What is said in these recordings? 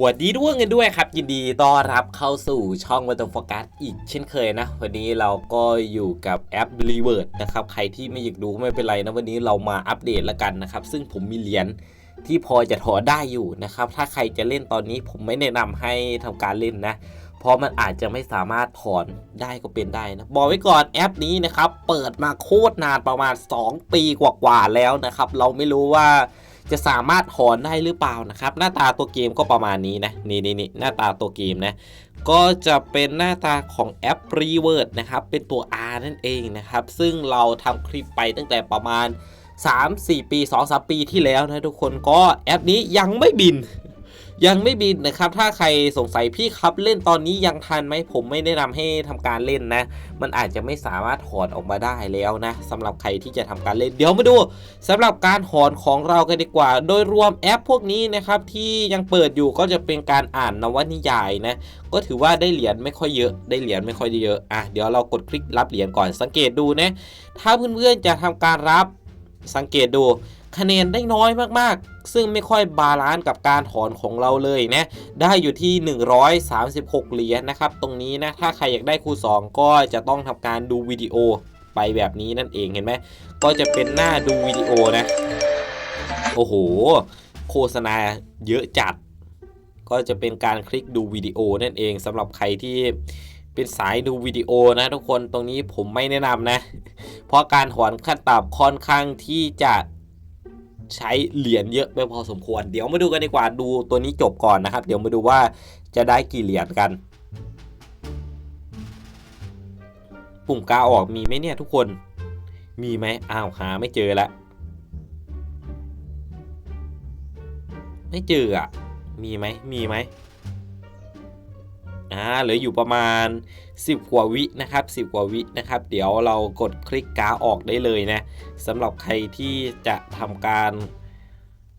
หวัดดีด้วยกันด้วยครับ ยินดีต้อนรับเข้าสู่ช่องวัตโฟกัสอีกเช่นเคยนะ วันนี้เราก็อยู่กับแอป r e v e r t นะครับ ใครที่ไม่อยากดูก็ไม่เป็นไรนะ วันนี้เรามาอัปเดตละกันนะครับ ซึ่งผมมีเหรียญที่พอจะถอนได้อยู่นะครับ ถ้าใครจะเล่นตอนนี้ผมไม่แนะนำให้ทำการเล่นนะ เพราะมันอาจจะไม่สามารถถอนได้ก็เป็นได้นะ บอกไว้ก่อนแอปนี้นะครับ เปิดมาโคตรนานประมาณ 2 ปีกว่าๆแล้วนะครับ เราไม่รู้ว่า จะสามารถถอนได้หรือเปล่านะครับ หน้าตาตัวเกมก็ประมาณนี้นะนี่นี่นี่หน้าตาตัวเกมนะก็จะเป็นหน้าตาของแอป r e v e r t นะครับ เป็นตัว R นั่นเองนะครับ ซึ่งเราทำคลิปไปตั้งแต่ประมาณ 3-4 ปี 2-3 ปีที่แล้วนะทุกคนก็แอปนี้ยังไม่บิน ยังไม่บินนะครับ ถ้าใครสงสัยพี่ครับเล่นตอนนี้ยังทันไหมผมไม่แนะนำให้ทำการเล่นนะ มันอาจจะไม่สามารถถอนออกมาได้แล้วนะสำหรับใครที่จะทำการเล่นเดี๋ยวมาดูสำหรับการถอนของเรากันดีกว่า โดยรวมแอปพวกนี้นะครับที่ยังเปิดอยู่ก็จะเป็นการอ่านนวนิยายนะก็ถือว่าได้เหรียญไม่ค่อยเยอะ ได้เหรียญไม่ค่อยเยอะอะเดี๋ยวเรากดคลิกรับเหรียญก่อนสังเกตดูนะถ้าเพื่อนๆจะทำการรับสังเกตดู คะแนนได้น้อยมากๆ ซึ่งไม่ค่อยบาลานซ์กับการถอนของเราเลยนะได้อยู่ที่ 136 เหรียญนะครับ ตรงนี้นะถ้าใครอยากได้คูณ2ก็จะต้องทำการดูวิดีโอไปแบบนี้นั่นเองเห็นไหมก็จะเป็นหน้าดูวิดีโอนะ โอ้โห โฆษณาเยอะจัด ก็จะเป็นการคลิกดูวิดีโอนั่นเองสำหรับใครที่เป็นสายดูวิดีโอนะทุกคนตรงนี้ผมไม่แนะนำนะ เพราะการถอนขั้นต่ำค่อนข้างที่จะ ใช้เหรียญเยอะไปพอสมควร เดี๋ยวมาดูกันดีกว่าดูตัวนี้จบก่อนนะครับ เดี๋ยวมาดูว่าจะได้กี่เหรียญกัน ปุ่มกาออกมีไหมเนี่ยทุกคนมีไหมอ้าวหาไม่เจอละไม่เจออะมีไหมมีไหม อ่าเหลืออยู่ประมาณ 10 กว่าวินะครับ10 กว่าวินะครับ เดี๋ยวเรากดคลิกกาออกได้เลยนะสำหรับใครที่จะทำการ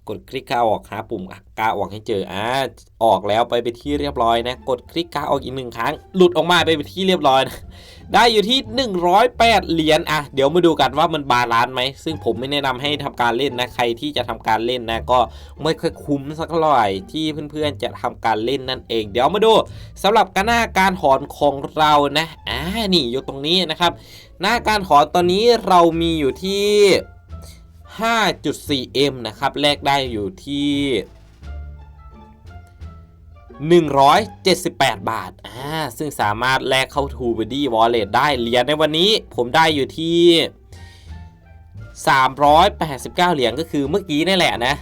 กดคลิกกาออกหาปุ่มกาออกให้เจออ่าออกแล้วไปไปที่เรียบร้อยนะ กดคลิกกาออกอีกหนึ่งครั้ง หลุดออกมาไปเป็นที่เรียบร้อยนะได้อยู่ที่ 108 เหรียญอะเดี๋ยวมาดูกันว่ามันบาลานซ์ไหมซึ่งผมไม่แนะนำให้ทำการเล่นนะใครที่จะทำการเล่นนะ ก็ไม่ค่อยคุ้มสักเท่าไหร่ที่เพื่อนๆจะทำการเล่นนั่นเอง เดี๋ยวมาดูสำหรับกหน้าการถอนของเรานะอ่านี่อยู่ตรงนี้นะครับ หน้าการถอนตอนนี้เรามีอยู่ที่ 5.4M นะครับ แลกได้อยู่ที่ 178 บาท อ่า ซึ่งสามารถแลกเข้า t ู b o d y Wallet ได้ เหรียญในวันนี้ผมได้อยู่ที่ 389 เหรียญก็คือเมื่อกี้นั่นแหละนะ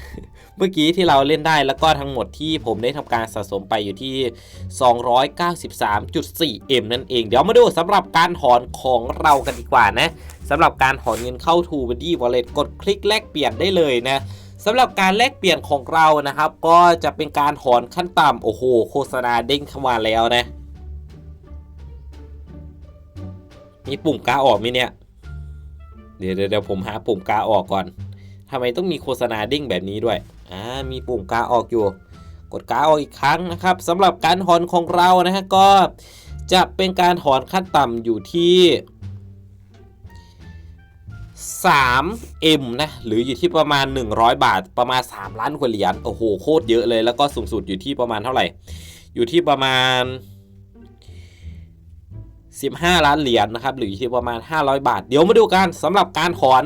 มื่อกี้ที่เราเล่นได้แล้วก็ทั้งหมดที่ผมได้ทำการสะสมไปอยู่ที่ 293.4M นั่นเอง เดี๋ยวมาดูสำหรับการถอนของเรากันดีกว่านะสำหรับการถอนเงินเข้า t ู b o d y Wallet กดคลิกแลกเปลี่ยนได้เลยนะสำหรับการแลกเปลี่ยนของเรานะครับ ก็จะเป็นการถอนขั้นต่ำโอ้โห โฆษณาเด้งเข้ามาแล้วนะ มีปุ่มกาออกไหมเนี่ย เดี๋ยวเดี๋ยวผมหาปุ่มกาออกก่อนทำไมต้องมีโฆษณาเด้งแบบนี้ด้วย อ่ามีปุ่มกาออกอยู่ กดกาออกอีกครั้งนะครับสำหรับการถอนของเรานะฮะก็จะเป็นการถอนขั้นต่ำอยู่ที่ 3M นะหรืออยู่ที่ประมาณ 100 บาทประมาณ 3 ล้านกว่าเหรียญโอ้โหโคตรเยอะเลยแล้วก็สูงสุดอยู่ที่ประมาณเท่าไหร่ อยู่ที่ประมาณ 15 ล้านเหรียญนะครับหรืออยู่ที่ประมาณ 500 บาท เดี๋ยวมาดูกันสำหรับการถอน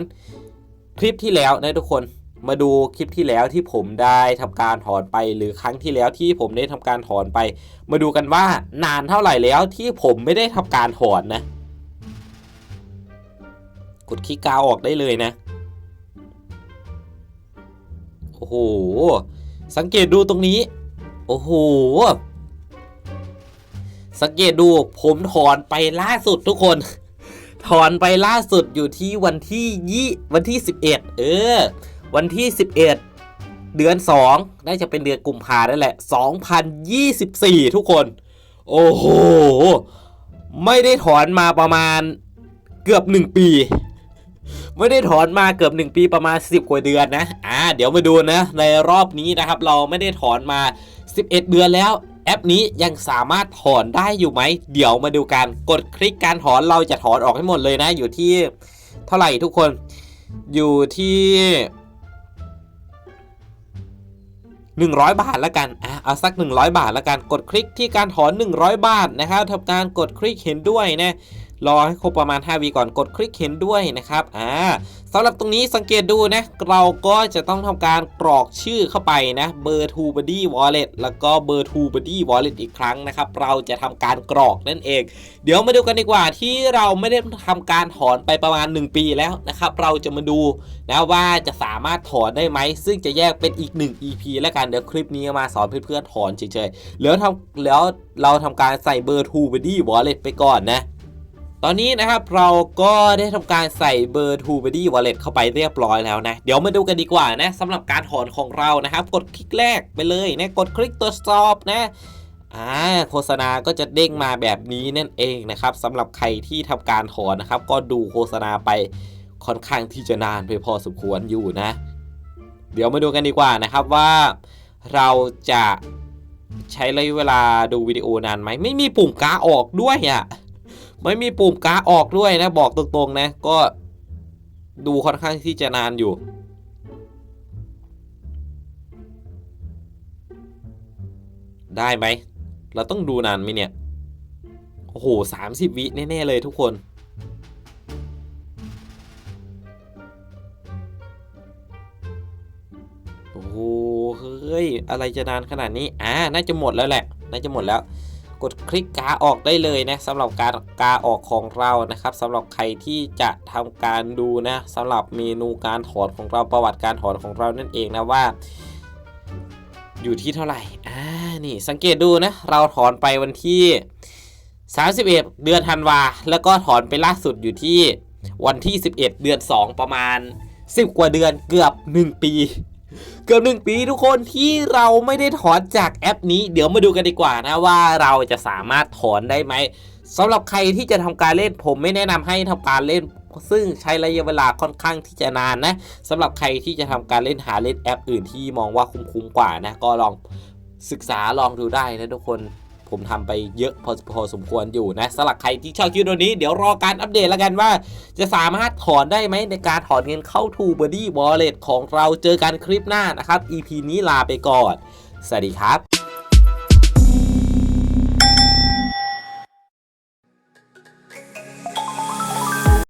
คลิปที่แล้วนะทุกคน มาดูคลิปที่แล้วที่ผมได้ทำการถอนไป หรือครั้งที่แล้วที่ผมได้ทำการถอนไป มาดูกันว่านานเท่าไหร่แล้วที่ผมไม่ได้ทำการถอนนะ กดคลิกกาวออกได้เลยนะ โอ้โห สังเกตดูตรงนี้ โอ้โห สังเกตดูผมถอนไปล่าสุดทุกคนถอนไปล่าสุดอยู่ที่วันที่ยี่วันที่ 11 เออ วันที่ 11 เดือน 2 น่าจะเป็นเดือนกุมภานั่นแหละ 2024 ทุกคน โอ้โห ไม่ได้ถอนมาประมาณเกือบ 1 ปี ไม่ได้ถอนมาเกือบ 1 ปีประมาณ 10 กว่าเดือนนะ อ่า เดี๋ยวมาดูนะ ในรอบนี้นะครับ เราไม่ได้ถอนมา 11 เดือนแล้วแอปนี้ยังสามารถถอนได้อยู่ไหม เดี๋ยวมาดูกันกดคลิกการถอนเราจะถอนออกให้หมดเลยนะ อยู่ที่เท่าไหร่ทุกคน อยู่ที่ 100 บาทแล้วกันอะเอาสัก 100 บาทแล้วกัน กดคลิกที่การถอน 100 บาทนะครับทำการกดคลิกเห็นด้วยนะ รอให้ครบประมาณ 5วิก่อนกดคลิกเห็นด้วยนะครับอ่าสำหรับตรงนี้สังเกตดูนะ เราก็จะต้องทำการกรอกชื่อเข้าไปนะเบอร์ t o b o d y Wallet แล้วก็เบอร์ t o b o d y Wallet อีกครั้งนะครับ เราจะทำการกรอกนั่นเอง เดี๋ยวมาดูกันดีกว่าที่เราไม่ได้ทำการถอนไปประมาณ 1 ปีแล้วนะครับ เราจะมาดูนะว่าจะสามารถถอนได้ไหม ซึ่งจะแยกเป็นอีก 1 EP แล้วกันเดี๋ยวคลิปนี้มาสอนเพื่อนๆถอนเฉยๆแล้วทำแล้วเราทำการใส่เบอร์ t o b o d y Wallet ไปก่อนนะ ตอนนี้นะครับเราก็ได้ทำการใส่เบอร์ t o b o d y Wallet เข้าไปเรียบร้อยแล้วนะ เดี๋ยวมาดูกันดีกว่านะสำหรับการถอนของเรานะครับ กดคลิกแรกไปเลยนะ กดคลิกตรวจสอบนะอ่าโฆษณาก็จะเด้งมาแบบนี้นั่นเองนะครับสำหรับใครที่ทำการถอนนะครับ ก็ดูโฆษณาไปค่อนข้างที่จะนานไปพอสมควรอยู่นะ เดี๋ยวมาดูกันดีกว่านะครับว่าเราจะใช้ระยะเวลาดูวิดีโอนานไหมไม่มีปุ่มกาออกด้วยอะ ไม่มีปุ่มกาออกด้วยนะบอกตรงๆนะ ก็ดูค่อนข้างที่จะนานอยู่ ได้ไหม เราต้องดูนานไหมเนี่ย โอ้โหสามสิบวิแน่ ๆ เลยทุกคนโอ้โหเฮ้ย อะไรจะนานขนาดนี้ อ่า น่าจะหมดแล้วแหละ น่าจะหมดแล้ว กดคลิกกาออกได้เลยนะสำหรับการกาออกของเรานะครับสำหรับใครที่จะทำการดูนะสำหรับเมนูการถอนของเราประวัติการถอนของเรานั่นเองนะว่า อยู่ที่เท่าไหร่อ่านี่สังเกตดูนะเราถอนไปวันที่ 31 เดือนธันวาแล้วก็ถอนไปล่าสุดอยู่ที่วันที่ 11 เดือน 2 ประมาณ 10 กว่าเดือนเกือบ 1 ปี เกือบหนึ่งปีทุกคนที่เราไม่ได้ถอนจากแอปนี้ เดี๋ยวมาดูกันดีกว่านะว่าเราจะสามารถถอนได้ไหมสำหรับใครที่จะทำการเล่นผมไม่แนะนำให้ทำการเล่น ซึ่งใช้ระยะเวลาค่อนข้างที่จะนานนะสำหรับใครที่จะทำการเล่นหาเล่นแอปอื่นที่มองว่าคุ้มๆกว่านะ ก็ลองศึกษาลองดูได้นะทุกคน ผมทำไปเยอะพอพอสมควรอยู่นะสลักใครที่ชอบคลิปตัวนี้เดี๋ยวรอการอัปเดตแล้วกันว่า จะสามารถถอนได้ไหมในการถอนเงินเข้า t ู b o d y Wallet ของเราเจอกันคลิปหน้านะครับ EP นี้ลาไปก่อน สวัสดีครับ